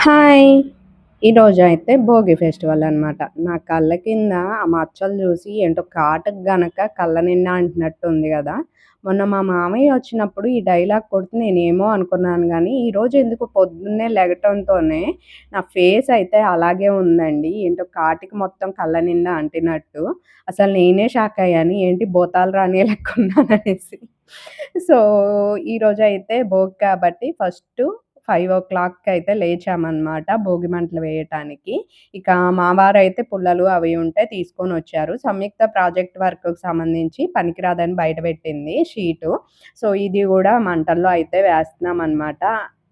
Hi! ఈరోజు అయితే Bhogi festival అనమాట. నా కళ్ళ కింద ఆ మచ్చలు చూసి ఏంటో కాటకు గనక కళ్ళ నిండా అంటినట్టు ఉంది కదా మొన్న మా మామయ్య వచ్చినప్పుడు ఈ డైలాగ్ కొడితే నేనేమో అనుకున్నాను కానీ ఈరోజు ఎందుకు పొద్దున్నే లెగటంతోనే నా ఫేస్ అయితే అలాగే ఉందండి. ఏంటో కాటికి మొత్తం కళ్ళ నిండా అంటినట్టు. అసలు నేనే షాక్ అయ్యాను. ఏంటి భూతాలు రాణి లెక్కున్నాననేసి. సో, ఈరోజైతే భోగి కాబట్టి ఫస్ట్ 5:00కి అయితే లేచామన్నమాట భోగి మంటలు వేయటానికి. ఇక మా అయితే పుల్లలు అవి ఉంటే తీసుకొనొచ్చారు. సంయుక్త ప్రాజెక్ట్ వర్క్‌కి సంబంధించి పనికిరాదని బయట పెట్టింది షీటు. సో, ఇది కూడా మంటల్లో అయితే వేస్తున్నాం అనమాట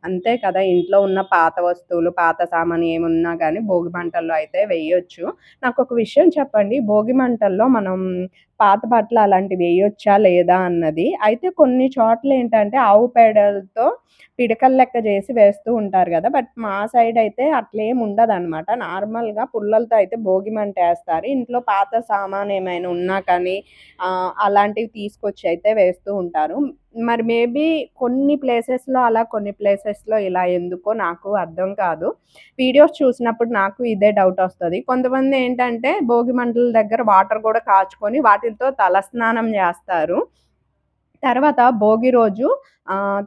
అంతే కదా! ఇంట్లో ఉన్న పాత వస్తువులు, పాత సామాను ఏమున్నా కానీ భోగి మంటల్లో అయితే వేయవచ్చు నాకు ఒక విషయం చెప్పండి. భోగి మంటల్లో మనం పాత బట్టలు అలాంటివి వేయొచ్చా లేదా? అన్నది. అయితే కొన్ని చోట్ల ఏంటంటే ఆవు పేడలతో పిడకలు లెక్క చేసి వేస్తూ ఉంటారు కదా బట్ మా సైడ్ అయితే అట్లేం ఉండదు అనమాట నార్మల్‌గా పుల్లలతో అయితే భోగి మంట వేస్తారు ఇంట్లో పాత సామాన్ ఏమైనా ఉన్నా కానీ అలాంటివి తీసుకొచ్చి అయితే వేస్తూ ఉంటారు. మరి మేబీ కొన్ని ప్లేసెస్‌లో అలా, కొన్ని ప్లేసెస్‌లో ఇలా ఎందుకో నాకు అర్థం కాదు. వీడియోస్ చూసినప్పుడు నాకు ఇదే డౌట్ వస్తుంది కొంతమంది ఏంటంటే భోగి మంటల దగ్గర వాటర్ కూడా కాచుకొని వాటితో తలస్నానం చేస్తారు తర్వాత భోగి రోజు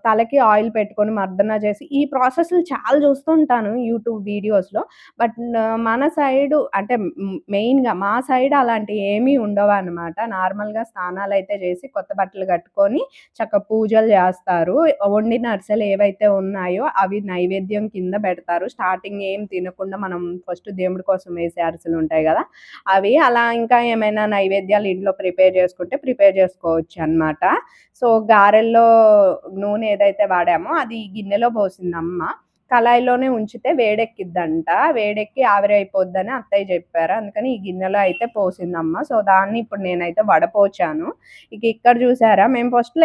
తలకి ఆయిల్ పెట్టుకొని మర్దన చేసి ఈ ప్రాసెస్‌లు చాలా చూస్తూ ఉంటాను యూట్యూబ్ వీడియోస్‌లో. బట్ మన సైడు అంటే మెయిన్‌గా మా సైడ్ అలాంటి ఏమీ ఉండవు అనమాట నార్మల్‌గా స్నానాలు అయితే చేసి కొత్త బట్టలు కట్టుకొని చక్కగా పూజలు చేస్తారు. వండిన అరిసెలు ఏవైతే ఉన్నాయో అవి నైవేద్యం కింద పెడతారు. స్టార్టింగ్ ఏం తినకుండా మనం ఫస్ట్ దేవుడి కోసం వేసే అరిసెలు ఉంటాయి కదా అవి అలా ఇంకా ఏమైనా నైవేద్యాలు ఇంట్లో ప్రిపేర్ చేసుకుంటే ప్రిపేర్ చేసుకోవచ్చు అనమాట సో, గారెల్లో నూనె ఏదైతే వాడామో అది గిన్నెలో పోసిందమ్మ. కళాయిలోనే ఉంచితే వేడెక్కిద్దంట. వేడెక్కి ఆవిరైపోద్దని అత్తయ్య చెప్పారు. అందుకని ఈ గిన్నెలో అయితే పోసిందమ్మ. సో, దాన్ని ఇప్పుడు నేనైతే వడపోచాను. ఇక ఇక్కడ చూసారా మేము ఫస్ట్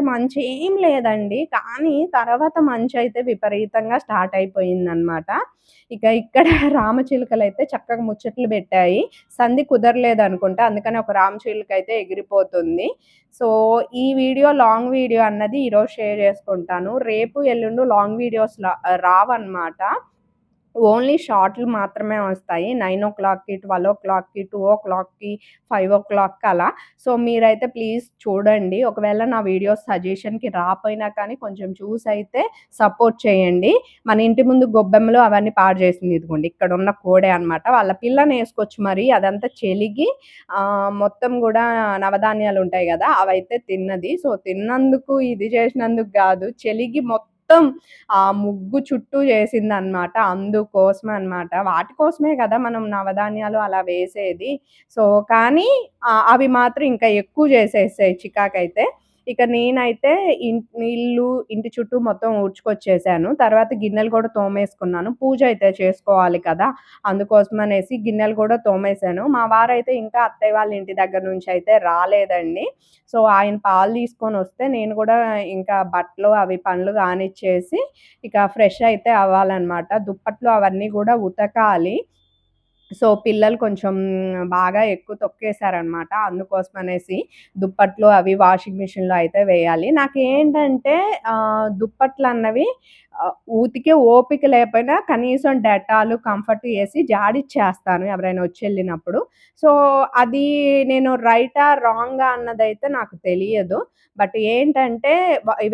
మంచి ఏం లేదండి. కానీ తర్వాత మంచి అయితే విపరీతంగా స్టార్ట్ అయిపోయిందనమాట. ఇక ఇక్కడ రామచిలుకలు అయితే చక్కగా ముచ్చట్లు పెట్టాయి. సంధి కుదరలేదనుకుంటా. అందుకని ఒక రామచిలుక అయితే ఎగిరిపోతుంది. సో, ఈ వీడియో లాంగ్ వీడియో అన్నది ఈరోజు షేర్ చేసుకుంటాను. రేపు, ఎల్లుండు లాంగ్ వీడియోస్ రావన్నమాట. ఓన్లీ షార్ట్‌లు మాత్రమే వస్తాయి. 9:00కి, 12:00కి, 2:00కి, 5:00కి అలా. సో, మీరైతే ప్లీజ్ చూడండి. ఒకవేళ నా వీడియోస్ సజెషన్‌కి రాపోయినా కానీ కొంచెం చూసి అయితే సపోర్ట్ చేయండి. మన ఇంటి ముందు గొబ్బెమ్మలు అవన్నీ పాడు చేసింది ఇదిగోండి ఇక్కడ ఉన్న కోడే అనమాట. వాళ్ళ పిల్లని పిల్లనేసుకొచ్చి మరి అదంతా చెలిగి మొత్తం కూడా నవధాన్యాలు ఉంటాయి కదా అవైతే తిన్నది. సో, తిన్నందుకు ఇది చేసినందుకు కాదు చెలిగి మొత్తం మొత్తం ఆ ముగ్గు చుట్టూ చేసింది అనమాట అందుకోసమే అనమాట. వాటి కోసమే కదా మనం నవధాన్యాలు అలా వేసేది. సో, కానీ అవి మాత్రం ఇంకా ఎక్కువ చేసేసాయి చికాకైతే. ఇక నేనైతే ఇల్లు, ఇంటి చుట్టూ మొత్తం ఊడ్చుకొచ్చేసాను. తర్వాత గిన్నెలు కూడా తోమేసుకున్నాను. పూజ అయితే చేసుకోవాలి కదా! అందుకోసం అనేసి గిన్నెలు కూడా తోమేసాను. మా వారైతే ఇంకా అత్తయ్య వాళ్ళ ఇంటి దగ్గర నుంచి అయితే రాలేదండి. సో, ఆయన పాలు తీసుకొని వస్తే నేను కూడా ఇంకా బట్టలు అవి పనులు కానిచ్చేసి ఇక ఫ్రెష్ అయితే అవ్వాలనమాట. దుప్పట్లు అవన్నీ కూడా ఉతకాలి. సో, పిల్లలు కొంచెం బాగా ఎక్కువ తొక్కేసారనమాట. అందుకోసమనేసి దుప్పట్లు అవి వాషింగ్ మిషన్‌లో అయితే వేయాలి. నాకు ఏంటంటే దుప్పట్లు అన్నవి ఉతికే ఓపిక లేకపోయినా కనీసం డెటాలు కంఫర్ట్ ఏసి జాడిచ్చేస్తాను ఎవరైనా వచ్చి వెళ్ళినప్పుడు సో, అది నేను రైటా, రాంగా అన్నదైతే నాకు తెలియదు. బట్ ఏంటంటే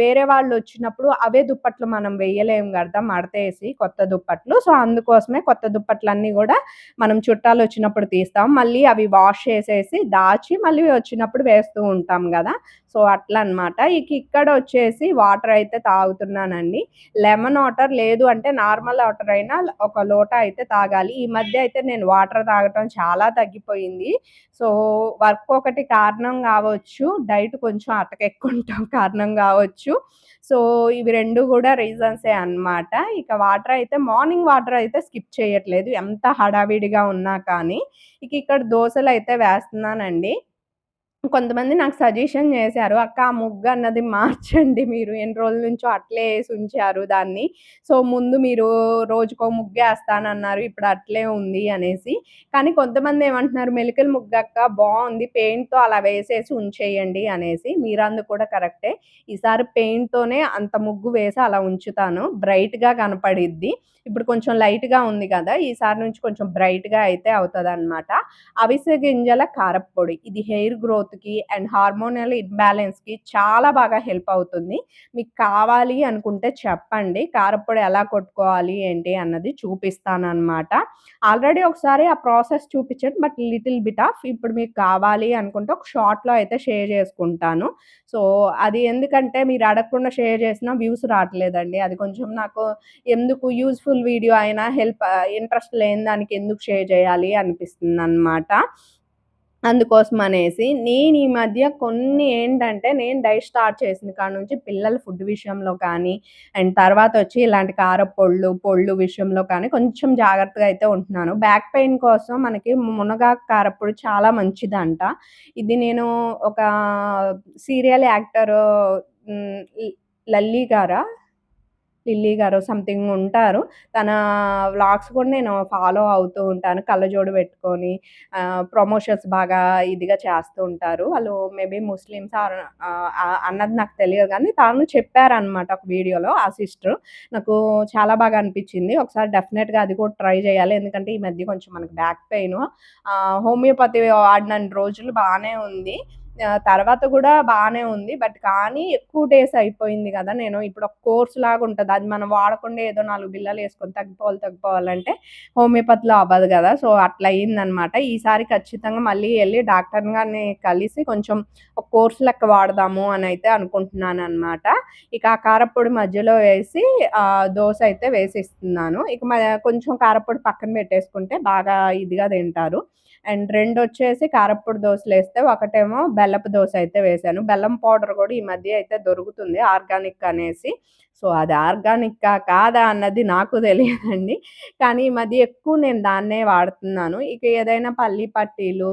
వేరే వాళ్ళు వచ్చినప్పుడు అవే దుప్పట్లు మనం వేయలేము కదా మడతేసి కొత్త దుప్పట్లు. సో, అందుకోసమే కొత్త దుప్పట్లన్నీ కూడా మనం చుట్టాలు వచ్చినప్పుడు తీస్తాం. మళ్ళీ అవి వాష్ చేసేసి, దాచి మళ్ళీ వచ్చినప్పుడు వేస్తూ ఉంటాం కదా సో, అట్లా అనమాట. ఇక ఇక్కడ వచ్చేసి వాటర్ అయితే తాగుతున్నానండి. లెమన్ వాటర్ లేదు అంటే నార్మల్ వాటర్ అయినా ఒక లోట అయితే తాగాలి. ఈ మధ్య అయితే నేను వాటర్ తాగటం చాలా తగ్గిపోయింది. సో, వర్క్ ఒకటి కారణం కావచ్చు డైట్ కొంచెం అటకెక్కుంటాం కారణం కావచ్చు సో, ఇవి రెండు కూడా రీజన్సే అనమాట. ఇక వాటర్ అయితే మార్నింగ్ వాటర్ అయితే స్కిప్ చేయట్లేదు. ఎంత హడావిడిగా ఉన్నా కానీ. ఇక ఇక్కడ దోసలైతే వేస్తున్నానండి. కొంతమంది నాకు సజెషన్ చేశారు. "అక్క ఆ ముగ్గు అన్నది మార్చండి మీరు. ఎన్ని రోజుల నుంచో అట్లే వేసి ఉంచారు దాన్ని. సో, ముందు మీరు రోజుకో ముగ్గేస్తానన్నారు. ఇప్పుడు అట్లే ఉంది" అనేసి. కానీ కొంతమంది ఏమంటున్నారు, "మెలికల ముగ్గక్క బాగుంది పెయింట్‌తో అలా వేసేసి ఉంచేయండి" అనేసి. మీరందు కూడా కరెక్టే. ఈసారి పెయింట్‌తోనే అంత ముగ్గు వేసి అలా ఉంచుతాను. బ్రైట్‌గా కనపడిద్ది. ఇప్పుడు కొంచెం లైట్‌గా ఉంది కదా! ఈసారి నుంచి కొంచెం బ్రైట్‌గా అయితే అవుతుంది అనమాట అవిసె గింజల కారప్పొడి. ఇది హెయిర్ గ్రోత్ గ్రోత్‌కి అండ్ హార్మోనల్ ఇంబాలెన్స్‌కి చాలా బాగా హెల్ప్ అవుతుంది. మీకు కావాలి అనుకుంటే చెప్పండి. కారప్పొడి ఎలా కొట్టుకోవాలి ఏంటి అన్నది చూపిస్తాననమాట. ఆల్రెడీ ఒకసారి ఆ ప్రాసెస్ చూపించండి బట్ లిటిల్ బిట్ ఆఫ్ ఇప్పుడు మీకు కావాలి అనుకుంటే ఒక షార్ట్‌లో అయితే షేర్ చేసుకుంటాను. సో, అది ఎందుకంటే మీరు అడగకుండా షేర్ చేసినా వ్యూస్ రావట్లేదండి అది కొంచెం నాకు ఎందుకు యూజ్‌ఫుల్ వీడియో అయినా హెల్ప్ ఇంట్రెస్ట్ లేని దానికి ఎందుకు షేర్ చేయాలి అనిపిస్తుంది అనమాట అందుకోసం అనేసి నేను ఈ మధ్య కొన్ని ఏంటంటే నేను డైట్ స్టార్ట్ చేసిన కాడ నుంచి పిల్లల ఫుడ్ విషయంలో కానీ అండ్ తర్వాత వచ్చి ఇలాంటి కార పొళ్ళు పొళ్ళు విషయంలో కానీ కొంచెం జాగ్రత్తగా అయితే ఉంటున్నాను. బ్యాక్ పెయిన్ కోసం మనకి మునగాకు కారప్పుడు చాలా మంచిదంట. ఇది నేను ఒక సీరియల్ యాక్టరు లల్లీ లల్లి గారా? లిల్లీ గారు సంథింగ్ ఉంటారు. తన వ్లాగ్స్ కూడా నేను ఫాలో అవుతూ ఉంటాను. కళ్ళజోడు పెట్టుకొని ప్రమోషన్స్ బాగా ఇదిగా చేస్తూ ఉంటారు. వాళ్ళు మేబీ ముస్లిమ్స్ ఆర్ అన్నది నాకు తెలియదు కానీ తాను చెప్పారనమాట ఒక వీడియోలో ఆ సిస్టర్. నాకు చాలా బాగా అనిపించింది ఒకసారి డెఫినెట్‌గా అది కూడా ట్రై చేయాలి. ఎందుకంటే ఈ మధ్య కొంచెం మనకు బ్యాక్ పెయిన్ హోమియోపతి వాడినన్ని రోజులు బాగానే ఉంది. తర్వాత కూడా బాగానే ఉంది. బట్ కానీ ఎక్కువ డేస్ అయిపోయింది కదా నేను ఇప్పుడు ఒక కోర్స్ లాగా ఉంటుంది అది మనం వాడకుండా ఏదో నాలుగు బిల్లలు వేసుకొని తగ్గిపోవాలి, తగ్గిపోవాలంటే హోమియోపతిలో అవ్వదు కదా సో, అట్లా అయిందనమాట. ఈసారి ఖచ్చితంగా మళ్ళీ వెళ్ళి డాక్టర్ గారిని కలిసి కొంచెం ఒక కోర్స్ లెక్క వాడదాము అని అయితే అనుకుంటున్నాను అనమాట ఇక ఆ కారపొడి మధ్యలో వేసి దోశ అయితే వేసి ఇస్తున్నాను ఇక కొంచెం కారపొడి పక్కన పెట్టేసుకుంటే బాగా ఇదిగా తింటారు. అండ్ రెండు రెండొచ్చేసి కారప్పొడి వేస్తే ఒకటేమో బెల్లపు దోశ అయితే వేశాను. బెల్లం పౌడర్ కూడా ఈ మధ్య అయితే దొరుకుతుంది ఆర్గానిక్ అనేసి. సో, అది ఆర్గానిక్కా కాదా అన్నది నాకు తెలియదండి. కానీ ఈ మధ్య ఎక్కువ నేను దాన్నే వాడుతున్నాను. ఇక ఏదైనా పల్లి పట్టీలు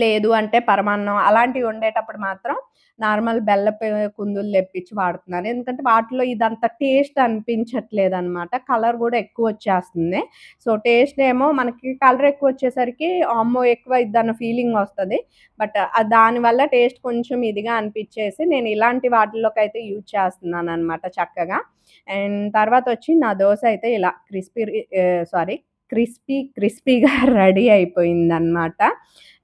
లేదు అంటే పరమాన్నం అలాంటివి వండేటప్పుడు మాత్రం నార్మల్ బెల్లపు కుందులు తెప్పించి వాడుతున్నాను. ఎందుకంటే వాటిలో ఇదంత టేస్ట్ అనిపించట్లేదనమాట. కలర్ కూడా ఎక్కువ వచ్చేస్తుంది సో, టేస్ట్ ఏమో మనకి కలర్ ఎక్కువ వచ్చేసరికి అమ్మో! ఎక్కువ ఇద్దన్న ఫీలింగ్ వస్తుంది బట్ దానివల్ల టేస్ట్ కొంచెం ఇదిగా అనిపించేసి నేను ఇలాంటి వాటిలోకి అయితే యూజ్ చేస్తున్నాను అనమాట చక్కగా. అండ్ తర్వాత వచ్చి నా దోశ అయితే ఇలా క్రిస్పీ సారీ క్రిస్పీ క్రిస్పీగా రెడీ అయిపోయిందనమాట.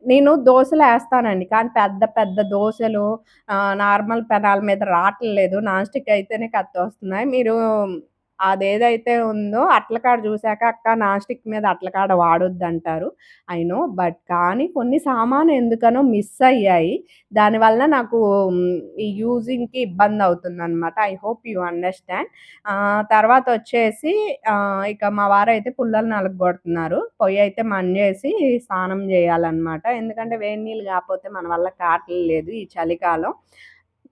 నేను దోశలు వేస్తానండి కానీ పెద్ద పెద్ద దోశలు నార్మల్ పెనాల మీద రావట్లేదు. నాన్ స్టిక్ అయితేనే కత్తొస్తున్నాయి. మీరు అదేదైతే ఉందో అట్లకాడ చూశాక అక్క నాస్టిక్ మీద అట్లకాడ వాడొద్దు అంటారు అయినో బట్ కానీ కొన్ని సామాను ఎందుకనో మిస్ అయ్యాయి. దానివల్ల నాకు ఈ యూజింగ్‌కి ఇబ్బంది అవుతుంది అనమాట ఐ హోప్ యూ అండర్‌స్టాండ్. తర్వాత వచ్చేసి ఇక మా వారైతే పుల్లలు పొయ్యి అయితే మంజేసి స్నానం చేయాలన్నమాట ఎందుకంటే వేడి నీళ్ళు కాకపోతే మన వల్ల కావట్లేదు ఈ చలికాలం.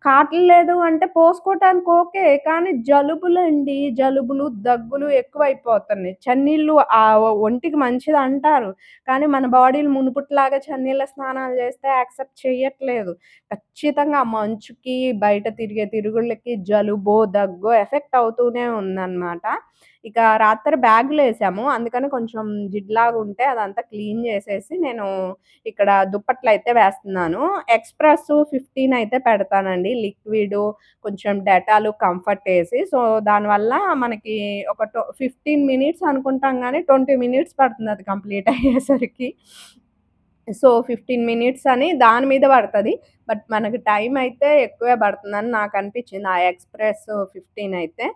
కాటలేదు అంటే పోసుకోవటానికి ఓకే. కానీ జలుబులండి. జలుబులు, దగ్గులు ఎక్కువైపోతున్నాయి. చన్నీళ్ళు ఆ ఒంటికి మంచిది అంటారు కానీ మన బాడీలు మునుపుట్లాగా చన్నీళ్ళ స్నానాలు చేస్తే యాక్సెప్ట్ చేయట్లేదు ఖచ్చితంగా ఆ మంచుకి, బయట తిరిగే తిరుగుళ్ళకి జలుబో, దగ్గో ఎఫెక్ట్ అవుతూనే ఉందన్నమాట ఇక రాత్రి బ్యాగులేసాము. అందుకని కొంచెం జిడ్లాగా ఉంటే అదంతా క్లీన్ చేసేసి నేను ఇక్కడ దుప్పట్లు అయితే వేస్తున్నాను. ఎక్స్‌ప్రెస్ 15 అయితే పెడతానండి. లిక్విడ్ కొంచెం డెటాలు, కంఫర్ట్ వేసి సో, దానివల్ల మనకి ఒక టొ 15 మినిట్స్ అనుకుంటాం కానీ ట్వంటీ మినిట్స్ పడుతుంది అది కంప్లీట్ అయ్యేసరికి. సో, 15 మినిట్స్ అని దాని మీద పడుతుంది బట్ మనకి టైం అయితే ఎక్కువే పడుతుందని అనిపించింది ఆ ఎక్స్‌ప్రెస్ 15 అయితే.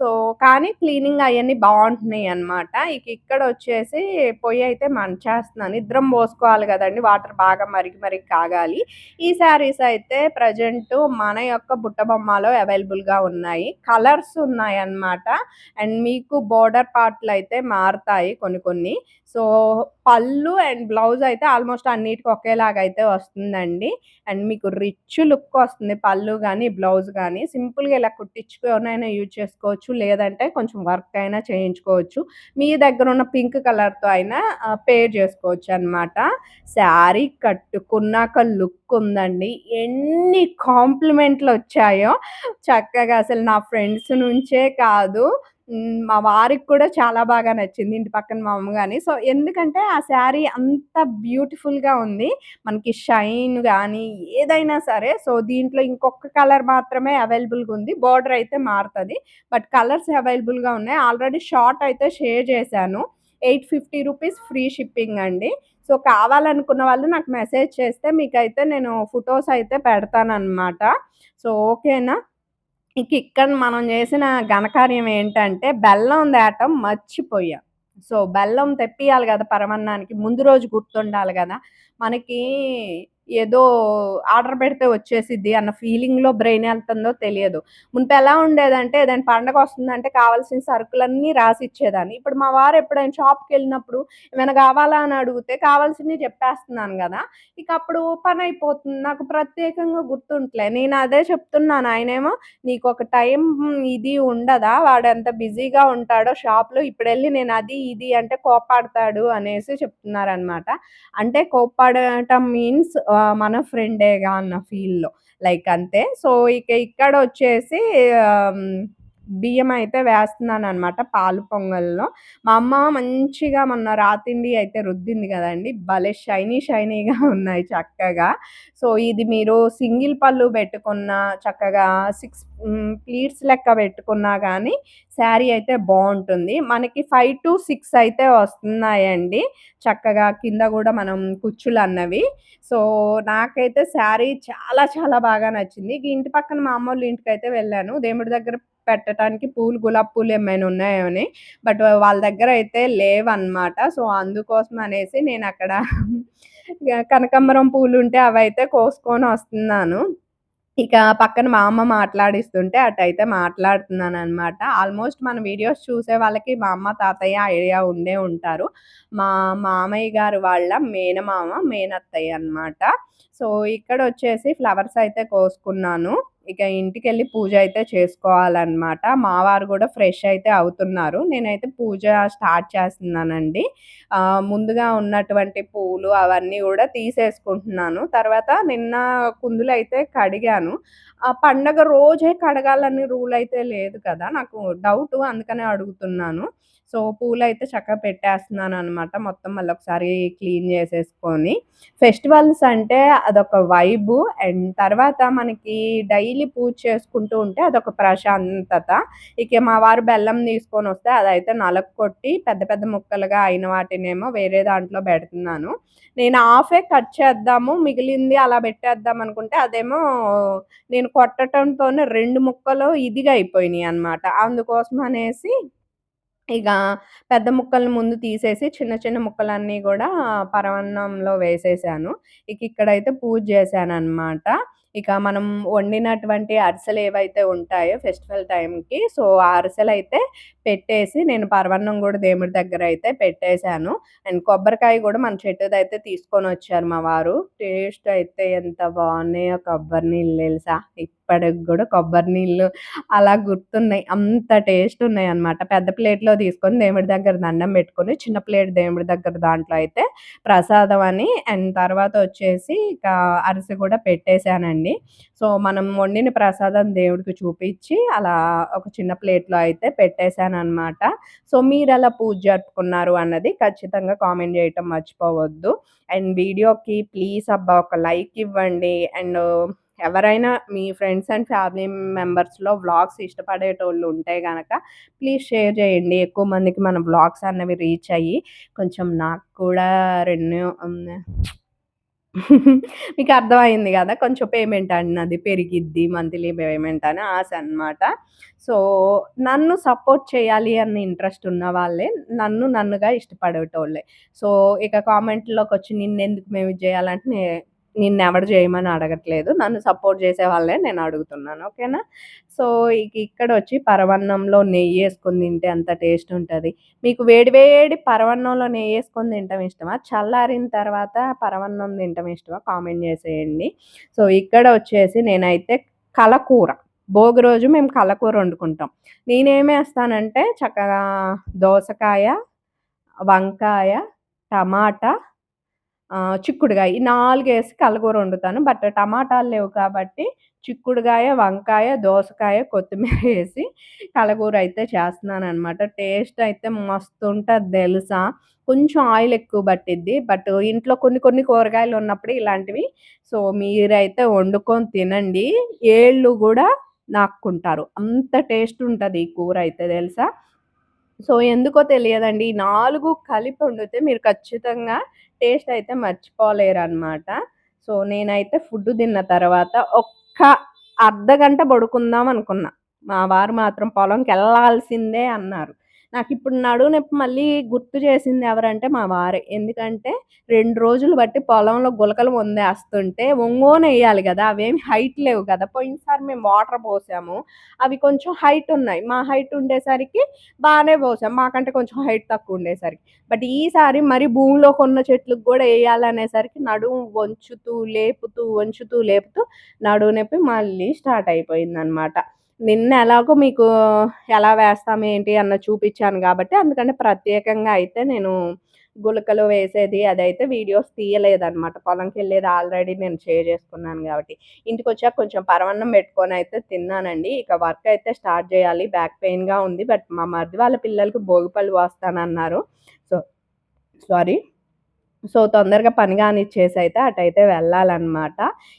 సో, కానీ క్లీనింగ్ అవన్నీ బాగుంటున్నాయి అనమాట ఇక ఇక్కడ వచ్చేసి పొయ్యి అయితే మంచేస్తున్నాను. ఇద్దరం పోసుకోవాలి కదండి వాటర్ బాగా మరిగి మరిగి కాగాలి. ఈ శారీస్ అయితే ప్రజెంట్ మన యొక్క బుట్ట బొమ్మలో అవైలబుల్‌గా ఉన్నాయి. కలర్స్ ఉన్నాయి అన్నమాట అండ్ మీకు బోర్డర్ పార్ట్‌లయితే మారుతాయి కొన్ని కొన్ని. సో, పళ్ళు అండ్ బ్లౌజ్ అయితే ఆల్మోస్ట్ అన్నిటికి అయితే వస్తుందండి. అండ్ మీకు రిచ్ లుక్ వస్తుంది పళ్ళు కానీ బ్లౌజ్ కానీ సింపుల్గా ఇలా కుట్టించుకోనైనా యూజ్ చేసుకోవచ్చు లేదంటే కొంచెం వర్క్ అయినా చేయించుకోవచ్చు. మీ దగ్గర ఉన్న పింక్ కలర్తో అయినా పేర్ చేసుకోవచ్చు అనమాట శారీ కట్టుకున్నాక లుక్ ఉందండి. ఎన్ని కాంప్లిమెంట్లు వచ్చాయో. చక్కగా అసలు నా ఫ్రెండ్స్ నుంచే కాదు. మా వారికి కూడా చాలా బాగా నచ్చింది ఇంటి పక్కన మా అమ్మగాని సో, ఎందుకంటే ఆ శారీ అంత బ్యూటిఫుల్‌గా ఉంది. మనకి షైన్ కానీ ఏదైనా సరే సో, దీంట్లో ఇంకొక కలర్ మాత్రమే అవైలబుల్‌గా ఉంది. బార్డర్ అయితే మారుతుంది బట్ కలర్స్ అవైలబుల్‌గా ఉన్నాయి. ఆల్రెడీ షార్ట్ అయితే షేర్ చేశాను. Eight fifty rupees free shipping అండి. సో, కావాలనుకున్న వాళ్ళు నాకు మెసేజ్ చేస్తే మీకైతే నేను ఫొటోస్ అయితే పెడతానమాట సో, ఓకేనా? ఇక ఇక్కడ మనం చేసిన ఘనకార్యం ఏంటంటే బెల్లం తేటం మర్చిపోయా. సో, బెల్లం తెప్పియాలి కదా పరమన్నానికి. ముందు రోజు గుర్తుండాలి కదా మనకి ఏదో ఆర్డర్ పెడితే వచ్చేసిద్ది అన్న ఫీలింగ్‌లో బ్రెయిన్ వెళ్తుందో తెలియదు. మునిపి ఎలా ఉండేదంటే ఏదైనా పండగ వస్తుందంటే కావాల్సిన సరుకులన్నీ రాసిచ్చేదాన్ని. ఇప్పుడు మా వారు ఎప్పుడైనా షాప్‌కెళ్ళినప్పుడు ఏమైనా కావాలా అని అడిగితే కావాల్సినవి చెప్పేస్తున్నాను కదా ఇక అప్పుడు పనయిపోతుంది. నాకు ప్రత్యేకంగా గుర్తుంటలే. నేను అదే చెప్తున్నాను. ఆయనేమో ఒక టైం ఇది ఉండదా? వాడెంత బిజీగా ఉంటాడో షాప్‌లో ఇప్పుడెళ్ళి నేను అది, ఇది అంటే కోపాడతాడు అనేసి చెప్తున్నారనమాట. అంటే కోపాడటం మీన్స్ మన ఫ్రెండేగా అన్న ఫీల్‌లో. లైక్ అంతే. సో, ఇక ఇక్కడ వచ్చేసి బియ్యం అయితే వేస్తున్నాను అనమాట పాలు పొంగల్‌లో. మా అమ్మ మంచిగా మొన్న రాతిండి అయితే రుద్దింది కదండి భలే షైనీ షైనీగా ఉన్నాయి చక్కగా. సో, ఇది మీరు సింగిల్ పళ్ళు పెట్టుకున్న చక్కగా సిక్స్ ప్లీట్స్ లెక్క పెట్టుకున్నా కానీ శారీ అయితే బాగుంటుంది మనకి 5-6 అయితే వస్తున్నాయండి. చక్కగా కింద కూడా మనం కుచ్చులు అన్నవి సో, నాకైతే శారీ చాలా చాలా బాగా నచ్చింది. ఇంటి పక్కన మా అమ్మ ఇంటికి ఇంటికైతే వెళ్ళాను. దేవుడి దగ్గర పెట్టడానికి పూలు గులాబీ పూలు ఏమైనా ఉన్నాయో అని. బట్ వాళ్ళ దగ్గర అయితే లేవన్నమాట. సో, అందుకోసం అనేసి నేను అక్కడ కనకాంబరం అయితే కోసుకొని వస్తున్నాను ఇక పక్కన మా అమ్మ మాట్లాడిస్తుంటే అటైతే మాట్లాడుతున్నాననమాట. ఆల్మోస్ట్ మన వీడియోస్ చూసే వాళ్ళకి మా అమ్మ, తాతయ్య ఐడియా ఉండే ఉంటారు. మా మామయ్య గారు వాళ్ళ మేనమామ, మేనత్తయ్య అనమాట. సో, ఇక్కడ వచ్చేసి ఫ్లవర్స్ అయితే కోసుకున్నాను. ఇక ఇంటికెళ్ళి పూజ అయితే చేసుకోవాలనమాట. మా వారు ఫ్రెష్ అయితే అవుతున్నారు. నేనైతే పూజ స్టార్ట్ చేస్తున్నానండి. ముందుగా ఉన్నటువంటి పూలు అవన్నీ కూడా తీసేసుకుంటున్నాను. తర్వాత నిన్న కుందులైతే కడిగాను. ఆ పండగ రోజే కడగాలని రూల్ అయితే లేదు కదా! నాకు డౌట్ అందుకనే అడుగుతున్నాను. సో, పూలైతే చక్కగా పెట్టేస్తున్నాను అనమాట మొత్తం మళ్ళీ ఒకసారి క్లీన్ చేసేసుకొని. ఫెస్టివల్స్ అంటే అదొక వైబు. అండ్ తర్వాత మనకి డైలీ పూజ చేసుకుంటూ ఉంటే అదొక ప్రశాంతత. ఇక మా వారు బెల్లం తీసుకొని వస్తే అదైతే నలక్కొట్టి పెద్ద పెద్ద ముక్కలుగా అయిన వాటినేమో వేరే దాంట్లో పెడుతున్నాను. నేను హాఫే కట్ చేద్దాము, మిగిలింది అలా పెట్టేద్దాం అనుకుంటే అదేమో నేను కొట్టడంతోనే రెండు ముక్కలు ఇదిగా అయిపోయినాయి అనమాట అందుకోసం అనేసి ఇక పెద్ద ముక్కలను ముందు తీసేసి చిన్న చిన్న ముక్కలన్నీ కూడా పరమాన్నంలో వేసేసాను. ఇక ఇక్కడైతే పూజ చేశాను అనమాట ఇక మనం వండినటువంటి అరిసెలు ఏవైతే ఉంటాయో ఫెస్టివల్ టైంకి సో, ఆ అరిసెలు అయితే పెట్టేసి నేను పర్వన్నం కూడా దేవుడి దగ్గర అయితే పెట్టేసాను. అండ్ కొబ్బరికాయ కూడా మన చెట్టుదైతే తీసుకొనొచ్చారు మా వారు. టేస్ట్ అయితే ఎంత బాగున్నాయో కొబ్బరి నీళ్ళు తెలుసా! ఇప్పటికి కూడా కొబ్బరి నీళ్ళు అలా గుర్తున్నాయి. అంత టేస్ట్ ఉన్నాయి అనమాట పెద్ద ప్లేట్‌లో తీసుకొని దేవుడి దగ్గర దండం పెట్టుకొని, చిన్న ప్లేట్ దేవుడి దగ్గర దాంట్లో అయితే ప్రసాదం అని అండ్ తర్వాత వచ్చేసి ఇక అరిసె కూడా పెట్టేశానండి పెట్టేసానండి. సో, మనం వండిన ప్రసాదం దేవుడికి చూపించి అలా ఒక చిన్న ప్లేట్‌లో అయితే పెట్టేసాననమాట. సో, మీరు అలా పూజ జరుపుకున్నారు అన్నది ఖచ్చితంగా కామెంట్ చేయటం మర్చిపోవద్దు. అండ్ వీడియోకి ప్లీజ్ అబ్బా! ఒక లైక్ ఇవ్వండి. అండ్ ఎవరైనా మీ ఫ్రెండ్స్ అండ్ ఫ్యామిలీ మెంబర్స్‌లో వ్లాగ్స్ ఇష్టపడేటోళ్ళు ఉంటే కనుక ప్లీజ్ షేర్ చేయండి. ఎక్కువ మందికి మన వ్లాగ్స్ అన్నవి రీచ్ అయ్యి కొంచెం నాకు కూడా రెన్యూ మీకు అర్థమైంది కదా కొంచెం పేమెంట్ అన్నది పెరిగిద్ది మంత్లీ పేమెంట్ అని ఆశ అనమాట. సో, నన్ను సపోర్ట్ చేయాలి అన్న ఇంట్రెస్ట్ ఉన్న వాళ్ళే నన్ను నన్నుగా ఇష్టపడేటోళ్ళే. సో, ఇక కామెంట్లోకి వచ్చి నిన్నెందుకు మేము చేయాలంటే నిన్న ఎవడు చేయమని అడగట్లేదు. నన్ను సపోర్ట్ చేసే వాళ్ళే నేను అడుగుతున్నాను. ఓకేనా? సో, ఇక ఇక్కడొచ్చి పరవన్నంలో నెయ్యేసుకొని తింటే అంత టేస్ట్ ఉంటుంది మీకు వేడి వేడి పరవన్నంలో నెయ్యేసుకొని తింటం ఇష్టమా? చల్లారిన తర్వాత పరవన్నం తింటం ఇష్టమా? కామెంట్ చేసేయండి. సో, ఇక్కడ వచ్చేసి నేనైతే కలకూర భోగి రోజు మేము కలకూర వండుకుంటాం. నేనేమేస్తానంటే చక్కగా దోసకాయ, వంకాయ, టమాటా చిక్కుడుగాయ. ఈ నాలుగేసి కలగూర వండుతాను. బట్ టమాటాలు లేవు కాబట్టి చిక్కుడుగాయ వంకాయ దోసకాయ కొత్తిమీర వేసి కలగూర అయితే చేస్తున్నాను అనమాట టేస్ట్ అయితే మస్తు ఉంటుంది తెలుసా? కొంచెం ఆయిల్ ఎక్కువ పట్టిద్ది. బట్ ఇంట్లో కొన్ని కొన్ని కూరగాయలు ఉన్నప్పుడు ఇలాంటివి. సో మీరైతే వండుకొని తినండి. ఏళ్ళు కూడా నాక్కుంటారు. అంత టేస్ట్ ఉంటుంది ఈ కూర అయితే తెలుసా? సో ఎందుకో తెలియదండి ఈ నాలుగు కలిపి వండితే మీరు ఖచ్చితంగా టేస్ట్ అయితే మర్చిపోలేరు అనమాట సో, నేనైతే ఫుడ్ తిన్న తర్వాత ఒక్క అర్ధగంట పడుకుందాం అనుకున్నా. మా వారు మాత్రం పొలంకి వెళ్ళాల్సిందే అన్నారు. నాకిప్పుడు నడువు నొప్పి మళ్ళీ గుర్తు చేసింది ఎవరంటే మా వారే. ఎందుకంటే రెండు రోజులు బట్టి పొలంలో గులకలు వందేస్తుంటే వేయాలి కదా అవేమి హైట్ లేవు కదా! పోయినసారి మేము వాటర్ పోసాము. అవి కొంచెం హైట్ ఉన్నాయి. మా హైట్ ఉండేసరికి బాగానే పోసాం. మాకంటే కొంచెం హైట్ తక్కువ ఉండేసరికి. బట్ ఈసారి మరి భూమిలో కొన్న చెట్లకు కూడా వేయాలనేసరికి నడుము వంచుతూ, లేపుతూ, వంచుతూ, లేపుతూ నడుము నొప్పి మళ్ళీ స్టార్ట్ అయిపోయిందనమాట. నిన్న ఎలాగో మీకు ఎలా వేస్తాం ఏంటి అన్న చూపించాను కాబట్టి అందుకని ప్రత్యేకంగా అయితే నేను గులకలు వేసేది అదైతే వీడియోస్ తీయలేదనమాట పొలంకి వెళ్ళేది ఆల్రెడీ నేను షేర్ చేసుకున్నాను కాబట్టి. ఇంటికి వచ్చాక కొంచెం పరవన్నం పెట్టుకొని అయితే తిన్నానండి. ఇక వర్క్ అయితే స్టార్ట్ చేయాలి. బ్యాక్ పెయిన్గా ఉంది. బట్ మా మరిది వాళ్ళ పిల్లలకు భోగిపళ్ళు వస్తానన్నారు సో సారీ సో తొందరగా పని కానిచ్చేసి అయితే అటైతే వెళ్ళాలన్నమాట.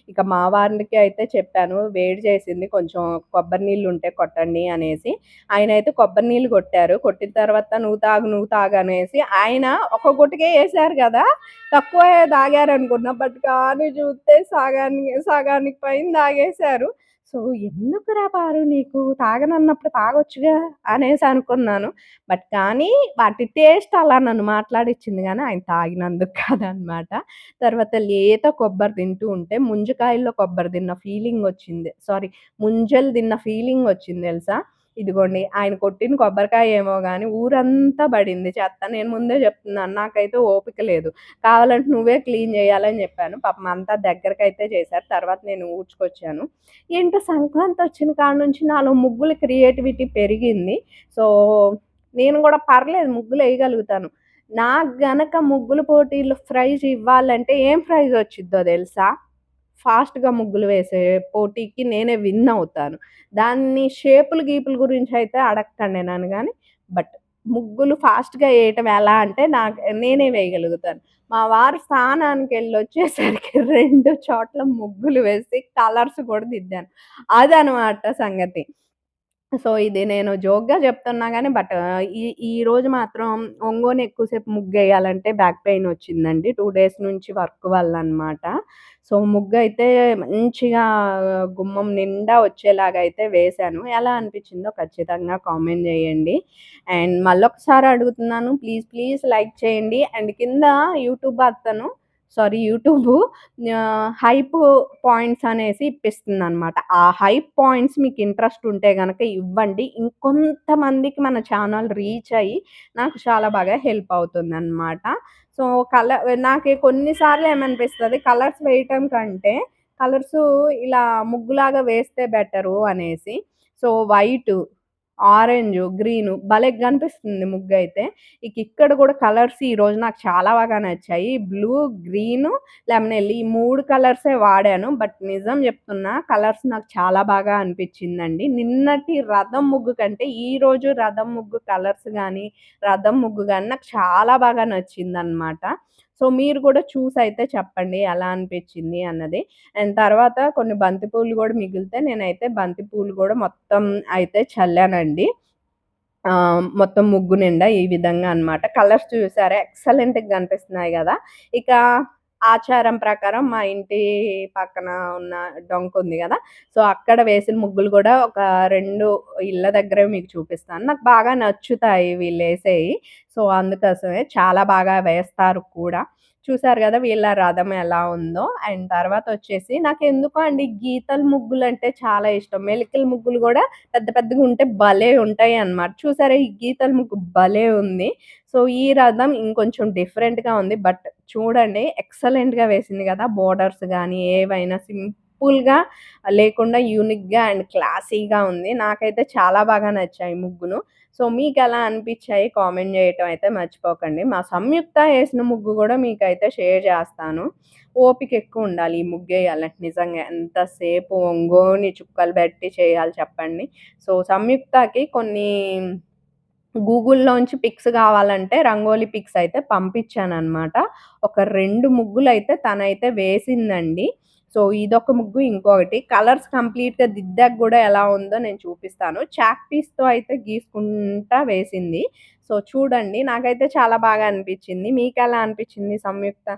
ఇక మా వారికి అయితే చెప్పాను వేడి చేసింది కొంచెం కొబ్బరి నీళ్ళు ఉంటే కొట్టండి అనేసి. ఆయన అయితే కొబ్బరి నీళ్ళు కొట్టారు. కొట్టిన తర్వాత నువ్వు తాగు నువ్వు తాగు అనేసి. ఆయన ఒక గుట్టకే వేసారు కదా తక్కువ తాగారు అనుకున్నా బట్ కానీ చూస్తే సగానికి సగానికి పైన తాగేశారు. సో ఎందుకురా పారు నీకు తాగనన్నప్పుడు తాగొచ్చుగా? అనేసి అనుకున్నాను. బట్ కానీ వాటి టేస్ట్ అలా నన్ను మాట్లాడిచ్చింది కానీ ఆయన తాగినందుకు కాదనమాట. తర్వాత లేత కొబ్బరి తింటూ ఉంటే ముంజకాయల్లో కొబ్బరి తిన్న ఫీలింగ్ వచ్చింది. సారీ ముంజలు తిన్న ఫీలింగ్ వచ్చింది తెలుసా? ఇదిగోండి ఆయన కొట్టిన కొబ్బరికాయ ఏమో కానీ ఊరంతా పడింది చెత్త. నేను ముందే చెప్తున్నాను నాకైతే ఓపిక లేదు. కావాలంటే నువ్వే క్లీన్ చేయాలని చెప్పాను. పాపం అంతా దగ్గరకైతే చేశారు. తర్వాత నేను ఊడ్చుకొచ్చాను. ఏంటో సంక్రాంతి వచ్చిన కాడ నుంచి నాలో ముగ్గుల క్రియేటివిటీ పెరిగింది. సో నేను కూడా పర్లేదు ముగ్గులు వేయగలుగుతాను. నాకు గనక ముగ్గుల పోటీలు ప్రైజ్ ఇవ్వాలంటే ఏం ప్రైజ్ వచ్చిద్దో తెలుసా? ఫాస్ట్‌గా ముగ్గులు వేసే పోటీకి నేనే విన్ అవుతాను. దాన్ని షేపులు, గీపుల గురించి అయితే అడగకండి నేను కానీ బట్ ముగ్గులు ఫాస్ట్‌గా వేయటం ఎలా అంటే నాకు నేనే వేయగలుగుతాను. మా వారు వచ్చేసరికి రెండు చోట్ల ముగ్గులు వేసి కలర్స్ కూడా దిద్దాను. అదనమాట సంగతి. సో, ఇది నేను జోక్‌గా చెప్తున్నా కానీ బట్ ఈ ఈరోజు మాత్రం ఒంగోని ఎక్కువసేపు ముగ్గేయాలంటే బ్యాక్ పెయిన్ వచ్చిందండి. టూ డేస్ నుంచి వర్క్ వల్ల అనమాట. సో, ముగ్గు అయితే మంచిగా గుమ్మం నిండా వచ్చేలాగా అయితే వేశాను. ఎలా అనిపించిందో ఖచ్చితంగా కామెంట్ చేయండి. అండ్ మళ్ళొకసారి అడుగుతున్నాను ప్లీజ్, ప్లీజ్ లైక్ చేయండి. అండ్ కింద యూట్యూబ్ అతను సారీ యూట్యూబ్ హైప్ పాయింట్స్ అనేసి ఇప్పిస్తుంది అనమాట ఆ హైప్ పాయింట్స్ మీకు ఇంట్రెస్ట్ ఉంటే కనుక ఇవ్వండి. ఇంకొంతమందికి మన ఛానల్ రీచ్ అయ్యి నాకు చాలా బాగా హెల్ప్ అవుతుంది అనమాట సో కలర్ నాకు కొన్నిసార్లు ఏమనిపిస్తుంది కలర్స్ వేయటం కంటే కలర్స్ ఇలా ముగ్గులాగా వేస్తే బెటరు అనేసి. సో వైట్ ఆరెంజ్, గ్రీను భలే కనిపిస్తుంది ముగ్గు అయితే ఇక ఇక్కడ కూడా కలర్స్ ఈరోజు నాకు చాలా బాగా నచ్చాయి. బ్లూ, గ్రీన్ లెమన్ ఈ మూడు కలర్సే వాడాను. బట్ నిజం చెప్తున్నా కలర్స్ నాకు చాలా బాగా అనిపించిందండి. నిన్నటి రథం ముగ్గు కంటే ఈరోజు రథం ముగ్గు కలర్స్ కానీ రథం ముగ్గు కానీ నాకు చాలా బాగా నచ్చిందనమాట. సో మీరు కూడా చూసి అయితే చెప్పండి ఎలా అనిపించింది అన్నది. అండ్ తర్వాత కొన్ని బంతిపూలు కూడా మిగిలితే నేనైతే బంతిపూలు కూడా మొత్తం అయితే చల్లానండి. మొత్తం ముగ్గు నిండా ఈ విధంగా అనమాట కలర్స్ చూసారా? ఎక్సలెంట్గా కనిపిస్తున్నాయి కదా! ఇక ఆచారం ప్రకారం మా ఇంటి పక్కన ఉన్న డొంక ఉంది కదా. సో అక్కడ వేసిన ముగ్గులు కూడా ఒక రెండు ఇళ్ళ దగ్గర మీకు చూపిస్తాను. నాకు బాగా నచ్చుతాయి వీళ్ళు వేసేవి సో అందుకోసమే చాలా బాగా వేస్తారు కూడా. చూసారు కదా వీళ్ళ రథం ఎలా ఉందో. అండ్ తర్వాత వచ్చేసి నాకు ఎందుకో అండి గీతల ముగ్గులు అంటే చాలా ఇష్టం. మెలికల ముగ్గులు కూడా పెద్ద పెద్దగా ఉంటే భలే ఉంటాయి అన్నమాట. చూసారా ఈ గీతల ముగ్గు భలే ఉంది. సో ఈ రథం ఇంకొంచెం డిఫరెంట్గా ఉంది. బట్ చూడండి ఎక్సలెంట్గా వేసింది కదా బోర్డర్స్ కానీ ఏవైనా సింపుల్గా లేకుండా యూనిక్గా అండ్ క్లాసీగా ఉంది. నాకైతే చాలా బాగా నచ్చాయి ముగ్గును. సో మీకు ఎలా అనిపించాయి కామెంట్ చేయటం అయితే మర్చిపోకండి. మా సంయుక్త వేసిన ముగ్గు కూడా మీకైతే షేర్ చేస్తాను. ఓపిక ఎక్కువ ఉండాలి ఈ ముగ్గు వేయాలంటే నిజంగా ఎంతసేపు ఒంగోని చుక్కలు పెట్టి చేయాలి చెప్పండి. సో సంయుక్తకి కొన్ని గూగుల్లోంచి పిక్స్ కావాలంటే రంగోలీ పిక్స్ అయితే పంపించాను అనమాట ఒక రెండు ముగ్గులు అయితే తనైతే వేసిందండి. సో ఇదొక ముగ్గు ఇంకొకటి. కలర్స్ కంప్లీట్గా దిద్దాక కూడా ఎలా ఉందో నేను చూపిస్తాను. చాక్ పీస్తో అయితే గీసుకుంటా వేసింది. సో చూడండి నాకైతే చాలా బాగా అనిపించింది. మీకు ఎలా అనిపించింది? సంయుక్త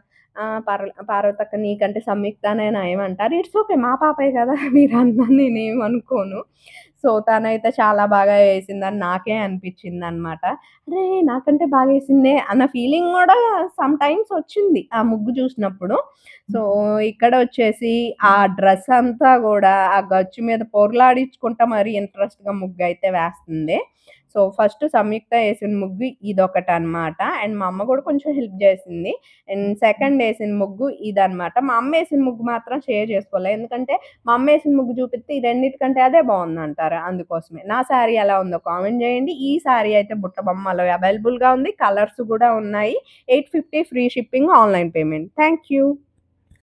పార్ పార్వతక్క నీకంటే సంయుక్తనే ఏమంటారు ఇట్స్ ఓకే మా పాపే కదా. మీరు అన్నా నేనేమనుకోను. సో తనైతే చాలా బాగా వేసిందని నాకే అనిపించింది అనమాట అరే నాకంటే బాగా వేసిందే అన్న ఫీలింగ్ కూడా సమ్ టైమ్స్ వచ్చింది ఆ ముగ్గు చూసినప్పుడు. సో ఇక్కడ వచ్చేసి ఆ డ్రెస్ అంతా కూడా ఆ గచ్చు మీద పొరలాడించుకుంటా మరి ఇంట్రెస్ట్గా ముగ్గు అయితే వేస్తుంది. సో ఫస్ట్ సంయుక్త వేసిన ముగ్గు ఇదొకటి అనమాట అండ్ మా అమ్మ కూడా కొంచెం హెల్ప్ చేసింది. అండ్ సెకండ్ వేసిన ముగ్గు ఇదనమాట. మా అమ్మ వేసిన ముగ్గు మాత్రం షేర్ చేసుకోలేదు ఎందుకంటే మా అమ్మ వేసిన ముగ్గు చూపిస్తే ఈ రెండింటికంటే అదే బాగుంది అంటారు అందుకోసమే. నా శారీ ఎలా ఉందో కామెంట్ చేయండి. ఈ శారీ అయితే బుట్ట బొమ్మలో అవైలబుల్గా ఉంది. కలర్స్ కూడా ఉన్నాయి. Eight fifty free shipping online payment. Thank you